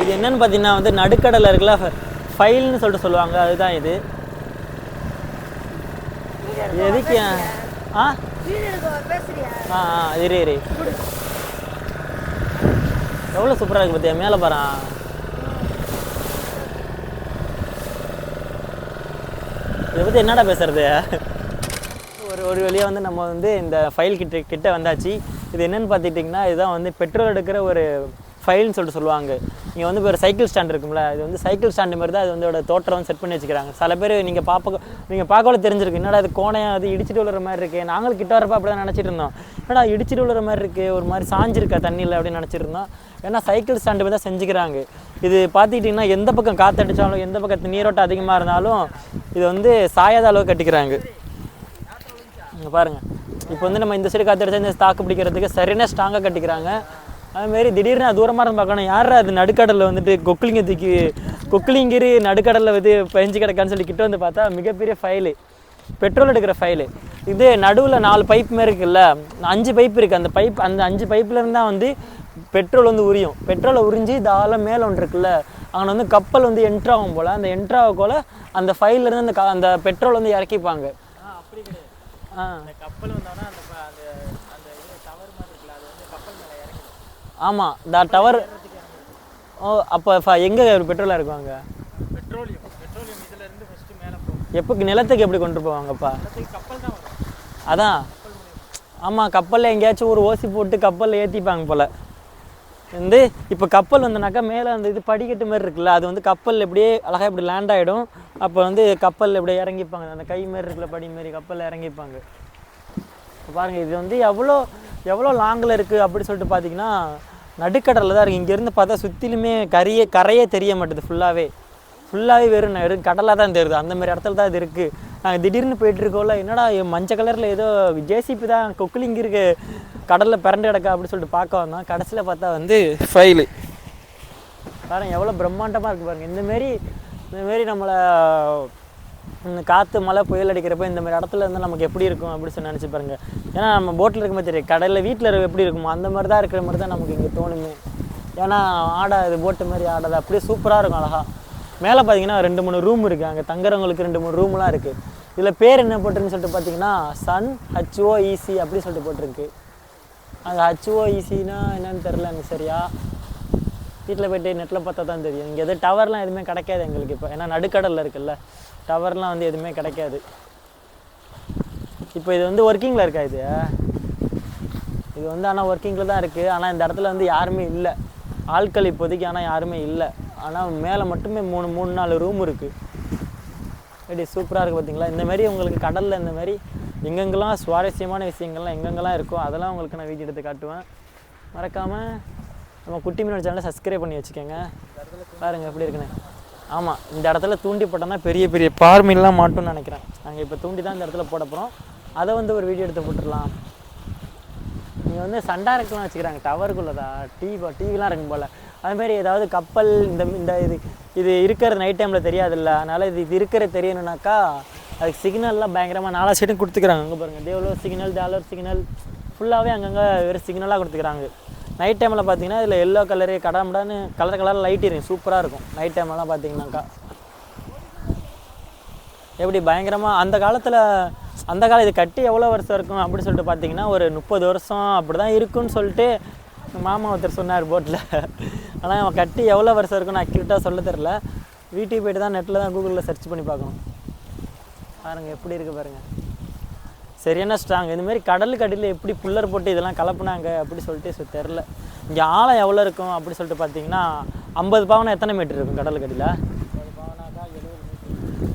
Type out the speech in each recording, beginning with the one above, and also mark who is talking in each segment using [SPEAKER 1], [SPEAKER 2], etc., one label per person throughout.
[SPEAKER 1] இது என்னன்னு பார்த்தீங்கன்னா வந்து நடுக்கடலில் இருக்குல்ல ஃபைல்னு சொல்லிட்டு சொல்லுவாங்க அதுதான் இது. எதுக்கு ஆ? ஆ ஆ இரு இரு. எவ்வளோ சூப்பராக இருக்கு பார்த்தியா மேலே பாரு. இதை பற்றி என்னடா பேசுறது? ஒரு ஒரு வழியாக வந்து நம்ம வந்து இந்த ஃபைல் கிட்ட கிட்ட வந்தாச்சு. இது என்னன்னு பார்த்துட்டிங்கன்னா இதுதான் வந்து பெட்ரோல் எடுக்கிற ஒரு ஃபைல்னு சொல்லிட்டு சொல்லுவாங்க. இங்கே வந்து இப்போ ஒரு சைக்கிள் ஸ்டாண்ட் இருக்கும்ல இது வந்து சைக்கிள் ஸ்டாண்டு மாதிரி தான் அது வந்து அதோட தோற்றம் வந்து செட் பண்ணி வச்சுக்கிறாங்க. சில பேர் நீங்கள் பார்க்க நீங்கள் பார்க்கல தெரிஞ்சிருக்கு என்னடா அது கோணையாக அது இடிச்சிட்டு விழுற மாதிரி இருக்குது நாங்களும் கிட்ட வரப்போ அப்படி தான் நினச்சிட்டு இருந்தோம். என்னடா இடிச்சிட்டு விழுற மாதிரி இருக்குது ஒரு மாதிரி சாஞ்சிருக்கா தண்ணியில் அப்படின்னு நினச்சிட்டு இருந்தோம். ஏன்னா சைக்கிள் ஸ்டாண்டு மாதிரி தான் செஞ்சுக்கிறாங்க. இது பார்த்துக்கிட்டிங்கன்னா எந்த பக்கம் காற்றடிச்சாலும் எந்த பக்கத்து நீரோட்டம் அதிகமாக இருந்தாலும் இது வந்து சாயாத அளவு கட்டிக்கிறாங்க. இங்கே பாருங்கள் இப்போ வந்து நம்ம இந்த சைடு காற்றடிச்சா இந்த தாக்கு பிடிக்கிறதுக்கு சரியான ஸ்ட்ராங்காக கட்டிக்கிறாங்க. அதுமாரி திடீர்னு நான் தூரமாக இருந்து பார்க்கணும். யாரா அது நடுக்கடலில் வந்துட்டு கொக்குலிங்க தூக்கி கொக்குலிங்கிரி நடுக்கடலில் வந்து பயஞ்சு கிடக்கான்னு சொல்லி கிட்ட வந்து பார்த்தா மிகப்பெரிய ஃபைலு பெட்ரோல் எடுக்கிற ஃபைலு இது நடுவில் நாலு பைப் மாதிரி இருக்குல்ல அஞ்சு பைப் இருக்குது அந்த பைப் அந்த அஞ்சு பைப்பில் இருந்தால் வந்து பெட்ரோல் வந்து உரியும். பெட்ரோலை உறிஞ்சி தாராளம் மேலே ஒன்று இருக்குல்ல அங்கே வந்து கப்பல் வந்து என்ட்ரு ஆகும் போல். அந்த என்ட்ரு ஆகக்குள்ள அந்த ஃபைல்லேருந்து அந்த க- அந்த பெட்ரோல் வந்து இறக்கிப்பாங்க.
[SPEAKER 2] அப்படி கிடையாது.
[SPEAKER 1] ஆ.
[SPEAKER 2] அந்த கப்பல் வந்தோன்னா அந்த ப- அந்த அந்த இது டவர் மாதிரி இருக்குல்ல அது வந்து கப்பல் மேலே இறங்கிடும்
[SPEAKER 1] ஆமாம் இந்த டவர் ஓ அப்போ எங்கே பெட்ரோலாக இருக்குவாங்க?
[SPEAKER 2] பெட்ரோலியம் பெட்ரோலியம் இதுல இருந்து ஃபர்ஸ்ட் மேலே போகும்.
[SPEAKER 1] எப்போ நிலத்துக்கு எப்படி கொண்டு போவாங்கப்பா?
[SPEAKER 2] கப்பல் தான்
[SPEAKER 1] அதான். ஆமாம் கப்பலில் எங்கேயாச்சும் ஒரு ஓசி போட்டு கப்பலில் ஏற்றிப்பாங்க போல். வந்து இப்போ கப்பல் வந்தனாக்கா மேலே அந்த இது படிக்கட்டு மாதிரி இருக்குல்ல அது வந்து கப்பல் எப்படியே அழகாக இப்படி லேண்ட் ஆகிடும் அப்போ வந்து கப்பலில் இப்படியே இறங்கிப்பாங்க. அந்த கை மாதிரி இருக்குல்ல படி மாதிரி கப்பலில் இறங்கிப்பாங்க. பாருங்கள் இது வந்து எவ்வளோ எவ்வளோ லாங்கில் இருக்குது அப்படி சொல்லிட்டு பார்த்தீங்கன்னா நடுக்கடலில் தான் இருக்குது இங்கேருந்து பார்த்தா சுற்றிலுமே கரையே கரையே தெரிய மாட்டுது ஃபுல்லாகவே ஃபுல்லாகவே வெறும் ந- வெறும் கடலாக தான் தெரியுது. அந்த மாதிரி இடத்துல தான் இது இருக்குது நாங்கள் திடீர்னு போயிட்டு இருக்கோம்ல என்னடா மஞ்சள் கலரில் ஏதோ ஜேசிபி தான் கொக்குலிங்க இருக்கு கடலில் பிறண்டு கிடக்கா அப்படி சொல்லிட்டு பார்க்க வந்தோம். கடைசியில் பார்த்தா வந்து ஃபைலு பாருங்க எவ்வளோ பிரம்மாண்டமாக இருக்குது பாருங்க. இந்த மாரி இந்த மாரி நம்மளை காற்று மழை புயல் அடிக்கிறப்ப இந்த மாதிரி இடத்துல இருந்து நமக்கு எப்படி இருக்கும் அப்படின்னு சொல்லி நினச்சி பாருங்க. ஏன்னா நம்ம போட்டில் இருக்கும்போது தெரியும் கடலில் வீட்டில் எப்படி இருக்குமோ அந்த மாதிரி தான் இருக்கிற மாதிரி தான் நமக்கு இங்கே தோணுமே. ஏன்னா ஆடை இது போட்டு மாதிரி ஆடாது அப்படியே சூப்பராக இருக்கும் அழகாக மேலே பார்த்தீங்கன்னா ரெண்டு மூணு ரூம் இருக்குது அங்கே தங்குறவங்களுக்கு ரெண்டு மூணு ரூம்லாம் இருக்குது இதில் பேர் என்ன போட்டிருக்குன்னு சொல்லிட்டு பார்த்தீங்கன்னா சன் ஹச்ஓஇசி அப்படின்னு அப்படி சொல்லிட்டு போட்டிருக்கு. அந்த ஹச்ஓஇசின்னா என்னன்னு தெரில எனக்கு சரியா. வீட்டில் போயிட்டு நெட்டில் பார்த்தா தான் தெரியும். இங்கே எதுவும் டவர்லாம் எதுவுமே கிடைக்காது எங்களுக்கு இப்போ. ஏன்னா நடுக்கடலில் இருக்குல்ல. டவர்லாம் வந்து எதுவுமே கிடைக்காது. இப்போ இது வந்து ஒர்க்கிங்கில் இருக்கா இது? இது வந்து ஆனால் ஒர்க்கிங்கில் தான் இருக்குது ஆனால் இந்த இடத்துல வந்து யாருமே இல்லை. ஆட்கள் இப்போதைக்கு ஆனால் யாருமே இல்லை. ஆனால் மேலே மட்டுமே மூணு மூணு நாலு ரூம் இருக்குது எப்படி சூப்பராக இருக்குது பார்த்தீங்களா இந்தமாரி உங்களுக்கு கடலில் இந்த மாதிரி எங்கெங்கெல்லாம் சுவாரஸ்யமான விஷயங்கள்லாம் எங்கெங்கெல்லாம் இருக்கோ அதெல்லாம் உங்களுக்கு நான் வீடியோ எடுத்து காட்டுவேன். மறக்காமல் நம்ம குட்டி மீனோட சேனலை சப்ஸ்கிரைப் பண்ணி வச்சுக்கோங்க. பாருங்க எப்படி இருக்குன்னு. ஆமாம் இந்த இடத்துல தூண்டி போட்டோம்னா பெரிய பெரிய பார் மீன்லாம் மாட்டும்னு நினைக்கிறேன். நாங்கள் இப்போ தூண்டி தான் இந்த இடத்துல போட போகிறோம் அதை வந்து ஒரு வீடியோ எடுத்து போட்டுடலாம். இங்கே வந்து சண்டாரக்கெலாம் வச்சுக்கிறாங்க. டவருக்குள்ளதா டிவி டிவிலாம் இருக்கும் போல். அதுமாரி ஏதாவது கப்பல் இந்த இந்த இது இது இருக்கிற நைட் டைமில் தெரியாதுல்ல. அதனால் இது இது இருக்கிற தெரியணுனாக்கா அதுக்கு சிக்னல்லாம் பயங்கரமாக நாலா சைடும் கொடுத்துக்கிறாங்க. அங்கே பாருங்கள் தேவலோ சிக்னல் டாலர் சிக்னல் ஃபுல்லாகவே அங்கங்கே வெறும் சிக்னலாக கொடுத்துக்கிறாங்க. நைட் டைமில் பார்த்தீங்கன்னா இதில் எல்லோ கலரு கடமுடான்னு கலர் கலர் லைட் இருக்கும் சூப்பராக இருக்கும். நைட் டைம்லலாம் பார்த்தீங்கன்னாக்கா எப்படி பயங்கரமாக அந்த காலத்தில் அந்த காலம் இது கட்டி எவ்வளோ வருஷம் இருக்கும் அப்படின்னு சொல்லிட்டு பார்த்தீங்கன்னா ஒரு முப்பது வருஷம் அப்படி தான் இருக்குன்னு சொல்லிட்டு மாமா ஒருத்தர் சொன்னார் போட்டில் ஆனால் அவன் கட்டி எவ்வளோ வருஷம் இருக்குன்னு அக்யூட்டாக சொல்ல தெரில வீட்டுக்கு போய்ட்டு தான் நெட்டில் தான் கூகுளில் சர்ச் பண்ணி பார்க்கணும். பாருங்கள் எப்படி இருக்குது பாருங்கள் சரியான ஸ்ட்ராங் இந்த மாதிரி கடலுக்கு அடியில் எப்படி புல்லர் போட்டு இதெல்லாம் கலப்புனாங்க அப்படி சொல்லிட்டு தெரில இங்கே ஆழம் எவ்வளோ இருக்கும் அப்படி சொல்லிட்டு பார்த்தீங்கன்னா ஐம்பது பாவனா எத்தனை மீட்டர் இருக்கும் கடலுக்கு அடியில்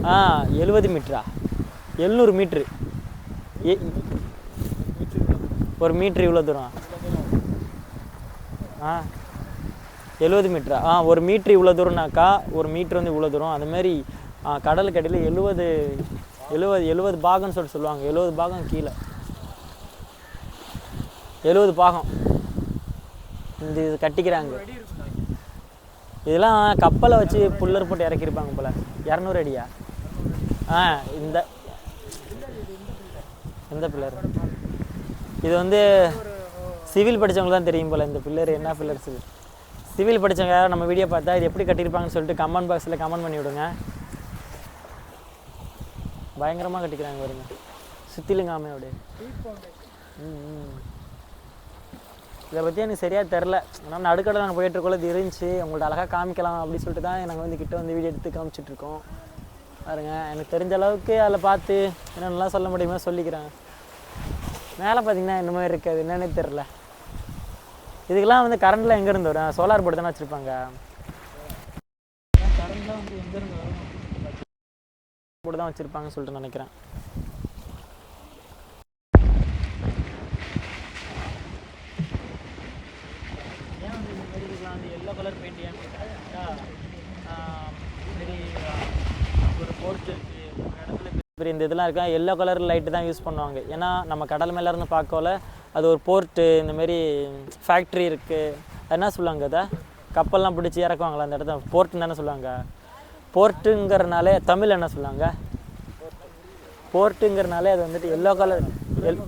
[SPEAKER 1] ஆ எழுபது மீட்டரா எழுநூறு மீட்ரு ஏ ஒரு மீட்ரு இவ்வளோ தூரம்? ஆ எழுபது மீட்ரா ஆ? ஒரு மீட்ரு இவ்வளோ தூரம்னாக்கா ஒரு மீட்ரு வந்து இவ்வளோ தூரம். அதுமாரி கடலுக்கு அடியில் எழுபது எழுபது எழுபது பாகம்னு சொல்லிட்டு சொல்லுவாங்க. எழுபது பாகம் கீழே. எழுபது பாகம். இந்த இது கட்டிக்கிறாங்க. இதெல்லாம் கப்பலை வச்சு புல்லர் போட்டு இறக்கியிருப்பாங்க போல. இரநூறு அடியா? ஆ இந்த எந்த பில்லர். இது வந்து சிவில் படிச்சவங்களுக்கு தான் தெரியும் போல இந்த பில்லர். என்ன பில்லர்ஸ் சிவில் படித்தவங்க யாராவது நம்ம வீடியோ பார்த்தா இது எப்படி கட்டியிருப்பாங்கன்னு சொல்லிட்டு கமெண்ட் பாக்ஸில் கமெண்ட் பண்ணி விடுங்க பயங்கரமாக கட்டிக்கிறாங்க பாருங்க. சுத்திலுங்காமே அப்படியே. ம் இதை பற்றி எனக்கு சரியாக தெரில. ஆனால் நடுக்கடை நாங்கள் போயிட்டுருக்கோம் இது இருந்துச்சு. உங்கள்ட்ட அழகாக காமிக்கலாம் அப்படின்னு சொல்லிட்டு தான் நாங்கள் வந்து கிட்ட வந்து வீடியோ எடுத்து காமிச்சிட்ருக்கோம் பாருங்க எனக்கு தெரிஞ்ச அளவுக்கு அதில் பார்த்து என்னென்னலாம் சொல்ல முடியுமோ சொல்லிக்கிறேன். மேலே பார்த்தீங்கன்னா என்ன மாதிரி இருக்காது என்னன்னே தெரில. இதுக்கெல்லாம் வந்து கரண்ட்லாம் எங்கேருந்து வரும்? சோலார் போர்டு தானே வச்சுருப்பாங்க. கரண்ட்லாம் வந்து எங்கேருந்து வரும்? போர்டு தான் வச்சுருப்பாங்கன்னு சொல்லிட்டு நினைக்கிறேன். ஏன் வந்து இந்த மாதிரி இதுக்கெல்லாம் வந்து எல்லோ கலர் பெயிண்ட் ஏன் கேட்டா சரி ஒரு போர்ட் ஒரு இடத்துல பெரிய இந்த இதெல்லாம் இருக்கா எல்லோ கலர் லைட்டு தான் யூஸ் பண்ணுவாங்க. ஏன்னா நம்ம கடல் மேல இருந்து பார்க்கல அது ஒரு போர்ட்டு இந்த மாதிரி ஃபேக்ட்ரி இருக்குது என்ன சொல்லுவாங்க அதை? கப்பல்லாம் பிடிச்சி இறக்குவாங்களா அந்த இடத்த போர்ட்டுன்னு தானே சொல்லுவாங்க. போர்ட்டுங்கிறனாலே தமிழ் என்ன சொல்லுவாங்க போர்ட்டுங்கிறனாலே அது வந்துட்டு எல்லோ கலர் எல்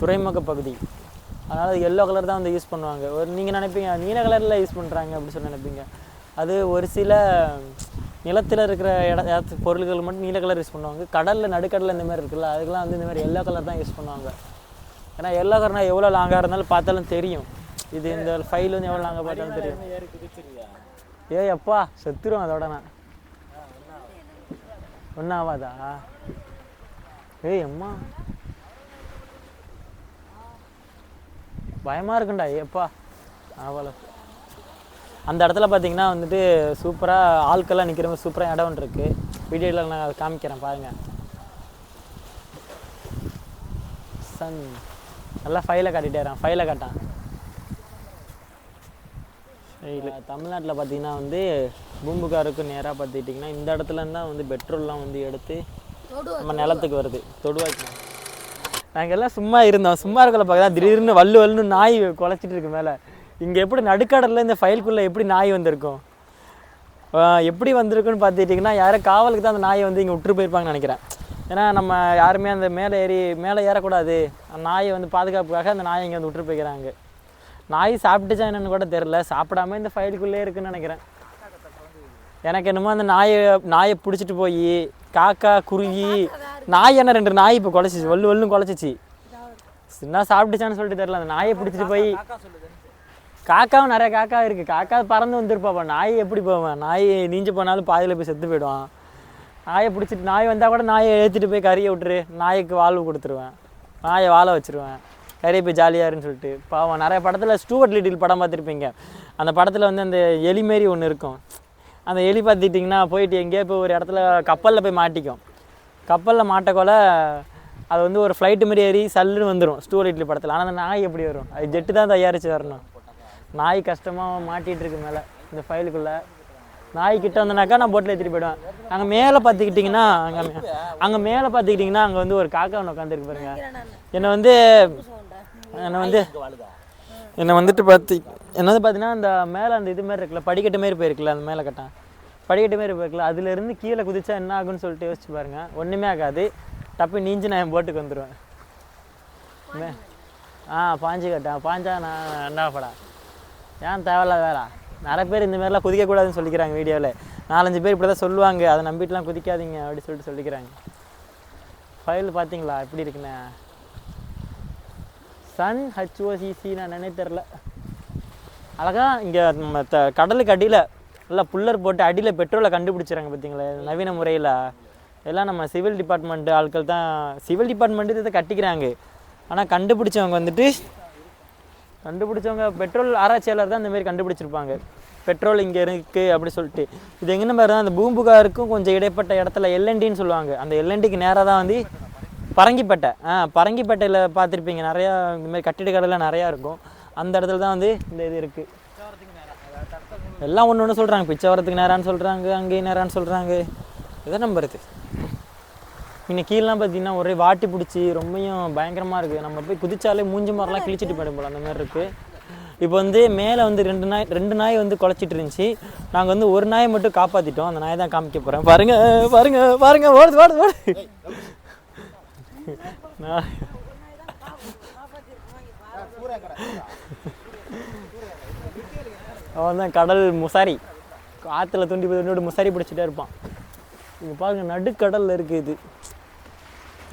[SPEAKER 1] துறைமுக பகுதி. அதனால் அது எல்லோ கலர் தான் வந்து யூஸ் பண்ணுவாங்க. ஒரு நீங்கள் நினைப்பீங்க நீல கலரில் யூஸ் பண்ணுறாங்க அப்படின்னு சொல்லி நினைப்பீங்க. அது ஒரு சில நிலத்தில் இருக்கிற இட பொருள்கள் மட்டும் நீல கலர் யூஸ் பண்ணுவாங்க. கடலில் நடுக்கடலில் இந்த மாதிரி இருக்குல்ல அதுக்கெல்லாம் வந்து இந்த மாதிரி எல்லோ கலர் தான் யூஸ் பண்ணுவாங்க. ஏன்னா எல்லோ கலர்னால் எவ்வளோ லாங்காக இருந்தாலும் பார்த்தாலும் தெரியும். இது இந்த ஃபைல் வந்து எவ்வளோ லாங்காக பார்த்தாலும் தெரியும்.
[SPEAKER 2] ஏ
[SPEAKER 1] ஏய் அப்பா செத்துரும் அதோட நான். ஒன்றும் ஆகாதா ஏய் அம்மா. பயமாக இருக்குண்டா ஏப்பா ஆவல. அந்த இடத்துல பார்த்தீங்கன்னா வந்துட்டு சூப்பராக ஆட்கள்லாம் நிற்கிற மாதிரி சூப்பராக இடம் ஒன்று இருக்குது வீடியோவில் நான் அதை காமிக்கிறேன் பாருங்கள் சன். நல்லா ஃபைலை காட்டிட்டேறான் ஃபைலை காட்டான். தமிழ்நாட்டில் பார்த்தீங்கன்னா வந்து பூம்புகாருக்கு நேராக பார்த்துக்கிட்டிங்கன்னா இந்த இடத்துல தான் வந்து பெட்ரோல்லாம் வந்து எடுத்து நம்ம நிலத்துக்கு வருது. தொடுவாய்க்கு நாங்கள் எல்லாம் சும்மா இருந்தோம். சும்மா இருக்கல பார்க்க திடீர்னு வல்லு வல்லுன்னு நாய் குலைச்சிட்டு இருக்கு மேலே. இங்கே எப்படி நடுக்கடலில் இந்த ஃபைலுக்குள்ளே எப்படி நாய் வந்திருக்கும்? எப்படி வந்திருக்குன்னு பார்த்துட்டிங்கன்னா யாரோ காவலுக்கு தான் அந்த நாயை வந்து இங்கே விட்டுட்டு போயிருப்பாங்கன்னு நினைக்கிறேன். ஏன்னா நம்ம யாருமே அந்த மேலே ஏறி மேலே ஏறக்கூடாது. அந்த நாயை வந்து பாதுகாப்புக்காக அந்த நாயை இங்கே வந்து விட்டுட்டு போய்க்கிறாங்க. நாய் சாப்பிட்டுச்சா என்னன்னு கூட தெரில சாப்பிடாம இந்த ஃபைலுக்குள்ளே இருக்குன்னு நினைக்கிறேன். எனக்கு என்னமோ அந்த நாயை நாயை பிடிச்சிட்டு போய் காக்கா குருவி நாய் என்ன ரெண்டு நாய் இப்போ குலைச்சிச்சு. வல்லு வல்லும் குலைச்சிச்சு. சின்ன சாப்பிட்டுச்சான்னு சொல்லிட்டு தெரில அந்த நாயை பிடிச்சிட்டு போய் காக்காவும் நிறைய காக்கா இருக்குது காக்கா பறந்து வந்துருப்பாப்பா நாய் எப்படி போவேன்? நாய் நீஞ்சு போனாலும் பாதியில் போய் செத்து போயிடுவான். நாயை பிடிச்சிட்டு நாய் வந்தால் கூட நாயை ஏற்றிட்டு போய் கறியை விட்டுரு. நாய்க்கு வாழ்வு கொடுத்துருவேன். நாயை வாழ வச்சிருவேன். கறியை போய் ஜாலியாக இருன்னு சொல்லிட்டு. பாவம் நிறைய படத்தில் ஸ்டூவர்ட் லிட்டில் படம் பார்த்துருப்பீங்க. அந்த படத்தில் வந்து அந்த எலி மாரி ஒன்று இருக்கும். அந்த எலி பார்த்துட்டிங்கன்னா போயிட்டு எங்கேயோ போய் ஒரு இடத்துல கப்பலில் போய் மாட்டிக்கும். கப்பலில் மாட்டக்கொள்ள அது வந்து ஒரு ஃப்ளைட்டு மாரி ஏறி சல்லுன்னு வந்துடும் ஸ்டூவர்ட் இட்லி படத்தில். ஆனால் அந்த நாய் எப்படி வரும்? அது ஜெட்டு தான் தயாரித்து வரணும். நாய் கஷ்டமாக மாட்டிகிட்டு இருக்கு மேலே இந்த ஃபைலுக்குள்ளே நாய் கிட்ட வந்தனாக்கா நான் போட்டில் ஏற்றிட்டு போயிடுவேன். அங்கே மேலே பார்த்துக்கிட்டிங்கன்னா அங்கே அங்கே மேலே பார்த்துக்கிட்டிங்கன்னா அங்கே வந்து ஒரு காக்கா ஒன்று உட்காந்துருக்கு பாருங்க. என்னை வந்து என்னை வந்து என்னை வந்துட்டு பார்த்து என்ன வந்து பார்த்தீங்கன்னா அந்த மேலே அந்த இது மாதிரி இருக்குல்ல படிக்கட்டு மாரி போயிருக்குல்ல அந்த மேலே கட்டான் படிக்கட்டு மாரி போயிருக்குல்ல அதுலேருந்து கீழே குதிச்சா என்ன ஆகும்னு சொல்லிட்டு யோசிச்சு பாருங்க. ஒன்றுமே ஆகாது. டப்பு நீஞ்சு நான் என் போட்டுக்கு வந்துடுவேன் மே- ஆ பாஞ்சு கட்டேன் பாஞ்சா நான் என்ன படா ஏன் தேவையில்லாத வேலை? நிறைய பேர் இந்த மாதிரிலாம் குதிக்கக்கூடாதுன்னு சொல்லிக்கிறாங்க வீடியோவில் நாலஞ்சு பேர் இப்படி தான் சொல்லுவாங்க. அதை நம்பிட்டுலாம் குதிக்காதீங்க அப்படி சொல்லிட்டு சொல்லிக்கிறாங்க. ஃபைல் பார்த்தீங்களா? எப்படி இருக்குண்ணே சன் ஹச்ஓசிசி நான் நினைவு தெரில அழகா இங்கே நம்ம த கடலுக்கு அடியில் நல்லா புல்லர் போட்டு அடியில் பெட்ரோலை கண்டுபிடிச்சிறாங்க பார்த்தீங்களா நவீன முறையில். எல்லாம் நம்ம சிவில் டிபார்ட்மெண்ட் ஆட்கள் தான் சிவில் டிபார்ட்மெண்ட் இதை கட்டிக்கிறாங்க. ஆனால் கண்டுபிடிச்சவங்க வந்துட்டு கண்டுபிடிச்சவங்க பெட்ரோல் ஆராய்ச்சியாளர் தான் இந்தமாரி கண்டுபிடிச்சிருப்பாங்க. பெட்ரோல் இங்கே இருக்குது அப்படி சொல்லிட்டு. இது எங்கே பாருங்க அந்த பூம்புகாருக்கும் கொஞ்சம் இடைப்பட்ட இடத்துல எல்என்டின்னு சொல்லுவாங்க. அந்த எல்என்டிக்கு நேராக தான் வந்து பரங்கிப்பேட்டை. ஆ பரங்கிப்பேட்டையில் பார்த்துருப்பீங்க நிறையா இந்தமாதிரி கட்டிட கட்டிடக்கடைலாம் நிறையா இருக்கும். அந்த இடத்துல தான் வந்து இந்த இது இருக்குது எல்லாம் ஒன்று ஒன்று சொல்கிறாங்க பிச்சைவரத்துக்கு நேரான்னு சொல்கிறாங்க அங்கேயும் நேரான்னு சொல்கிறாங்க இதை நம்புறது. இன்னும் கீழெலாம் பார்த்தீங்கன்னா ஒரே வாட்டி பிடிச்சி ரொம்பவும் பயங்கரமாக இருக்குது நம்ம போய் குதிச்சாலே மூஞ்சி மாதிரிலாம் கிழிச்சிட்டு போயிடும் போல அந்த மாதிரி இருக்குது இப்போ வந்து மேலே வந்து ரெண்டு நாய் ரெண்டு நாய் வந்து குலைச்சிட்டு இருந்துச்சு. நாங்கள் வந்து ஒரு நாயை மட்டும் காப்பாற்றிட்டோம் அந்த நாயை தான் காமிக்க போகிறேன் பாருங்கள் பாருங்கள் பாருங்கள் ஓடுது ஓடுது ஓடுது. நான் அவன் தான் கடல் முசாரி. ஆற்றுல தூண்டி போய் தூண்டி முசாரி பிடிச்சிட்டே இருப்பான். இங்கே பாருங்க நடுக்கடலில் இருக்குது இது.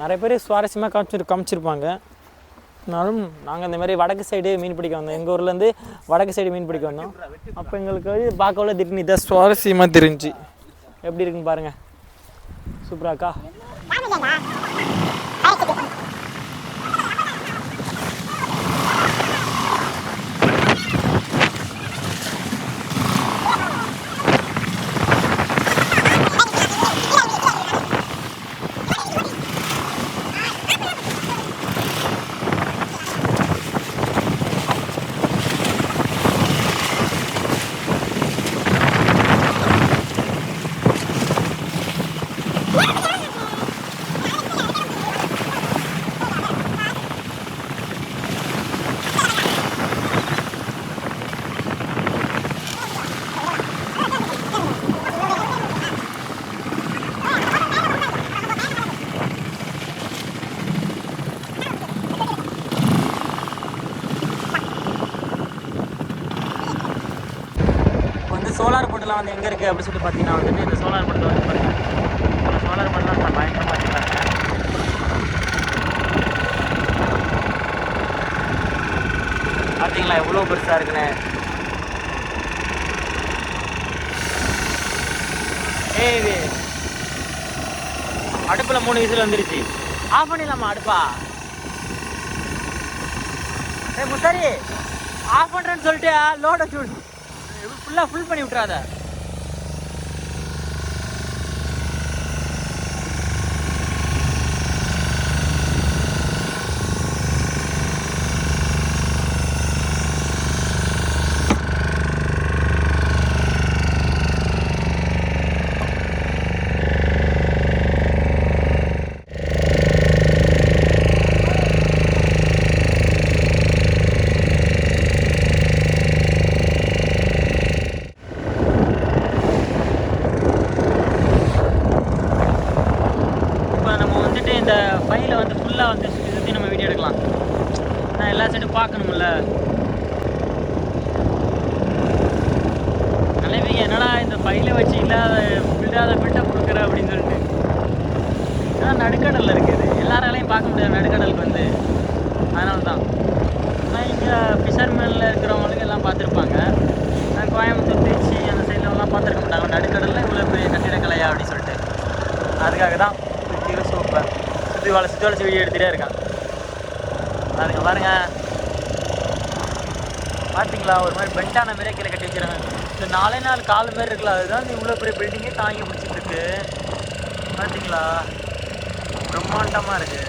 [SPEAKER 1] நிறைய பேர் சுவாரஸ்யமாக காமிச்சிரு காமிச்சிருப்பாங்க. இருந்தாலும் நாங்கள் இந்த மாதிரி வடக்கு சைடு மீன் பிடிக்க வந்தோம். எங்கள் ஊர்லேருந்து வடக்கு சைடு மீன் பிடிக்க வந்தோம். அப்போ எங்களுக்கு வந்து பார்க்கல திடீர்னு இதான் சுவாரஸ்யமாக தெரிஞ்சு. எப்படி இருக்குன்னு பாருங்கள் சூப்பராக்கா இப்போ வந்து சோலார் வந்து எங்கே இருக்குது அப்படின்னு சொல்லிட்டு பார்த்தீங்கன்னா வந்துட்டு இந்த சோலார் மட்டும் வந்து பாருங்க. சோலார் மட்டும் தான் பயங்கரமாக வச்சுருக்காங்க பார்த்தீங்களா எவ்வளோ பெருசாக இருக்குன்னு. ஏய் இது. அடுப்பில் மூணு விசில் வந்துருச்சு. ஆஃப் பண்ணிடலாமா அடுப்பா? ஏ முத்தாரி ஆஃப் பண்ணுறேன்னு சொல்லிட்டு லோட சூடு ஃபுல்லாக ஃபுல் பண்ணி விட்றாத இப்போ நம்ம வந்துட்டு இந்த ஃபைலை வந்து ஃபுல்லாக வந்து சுற்றி சுற்றி நம்ம வீடியோ எடுக்கலாம் நான் எல்லா சைடும் பார்க்கணும்ல நினைப்பீங்க என்னடா இந்த ஃபைலை வச்சு இல்லாத இல்லாத பில்டப் கொடுக்குற அப்படின்னு சொல்லிட்டு. ஏன்னா நடுக்கடலில் இருக்குது எல்லாராலையும் பார்க்க முடியாது நடுக்கடலுக்கு வந்து. அதனால தான் ஆனால் இங்கே ஃபிஷர்மேனில் இருக்கிறவங்களுக்கு எல்லாம் பார்த்துருப்பாங்க. கோயம்புத்தூர் திருச்சி அந்த சைட்லலாம் பார்த்துருக்க மாட்டாங்க. நடுக்கடலில் இவ்வளோ பெரிய கட்டிடக்கலையா அப்படின்னு சொல்லிட்டு. அதுக்காக தான் சுற்றி சூப்பர் சுற்றி வளை சுற்றி வளைச்சி வீடியோ எடுத்துகிட்டே இருக்கான் பாருங்க பாருங்க. பார்த்தீங்களா ஒரு மாதிரி பெண்டான மாதிரியே கீழே கட்டி வச்சிருக்காங்க இந்த நாலே நாலு கால் மாதிரி இருக்குல்ல அதுதான் இந்த இவ்வளோ பெரிய பில்டிங்கே தாங்கி பிடிச்சிட்டு இருக்கு. பார்த்தீங்களா பிரம்மாண்டமாக இருக்கு.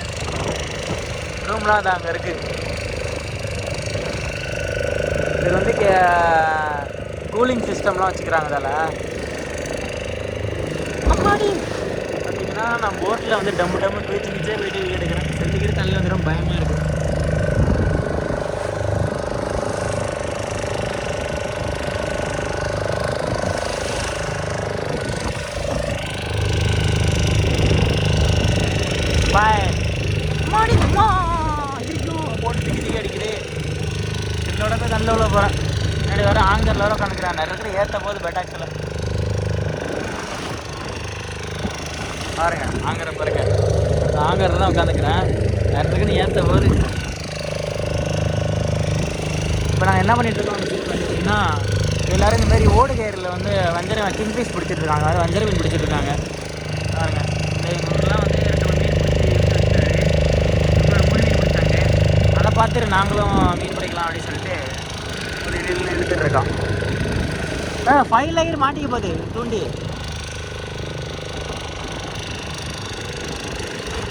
[SPEAKER 1] ரூம்லாம் அது அங்கே இருக்கு. இது வந்து கூலிங் சிஸ்டம்லாம் வச்சுக்கிறாங்க அதில் பார்த்தீங்கன்னா நான் போட்டில் வந்து டம்மு டம்மு குதிச்சு குதிச்சே போயிட்டு எடுக்கிறேன் செஞ்சுக்கிட்டு தள்ளி வந்துடும் பயமாக இருக்கு பாய் மார்னிங் அம்மா ஐயோ போட்டு திக்கி திக்கி அடிக்குது என்னோட போய் நல்ல உள்ள போகிறேன் என்னடி வர ஆங்கரில் நிறைய ஏற்ற போது பெட்டாக்ஸில் பாருங்க ஆங்கிற பாருங்க. ஆங்கிறது தான் உட்காந்துக்கிறேன் நேரத்துக்கு ஏற்ற போது. இப்போ நாங்கள் என்ன பண்ணிட்டு இருக்கோம் பார்த்தீங்கன்னா எல்லாரும் இந்த மாதிரி ஓடு கயிறில் வந்து வஞ்சர கிங் பீஸ் பிடிச்சிட்டு அதாவது வஞ்சர மீன் பிடிச்சிட்டு பாருங்க. இந்த இவங்கெல்லாம் வந்து ரெண்டு மூணு மீன் பிடிச்சி எடுத்து ஒரு மீன் பிடிச்சாங்க. அதை பார்த்துட்டு நாங்களும் மீன் பிடிக்கலாம் அப்படின்னு சொல்லிட்டு ஒரு எடுத்துகிட்டு இருக்கோம் ஃபைவ் லைர் மாட்டிக்க போகுது தூண்டி.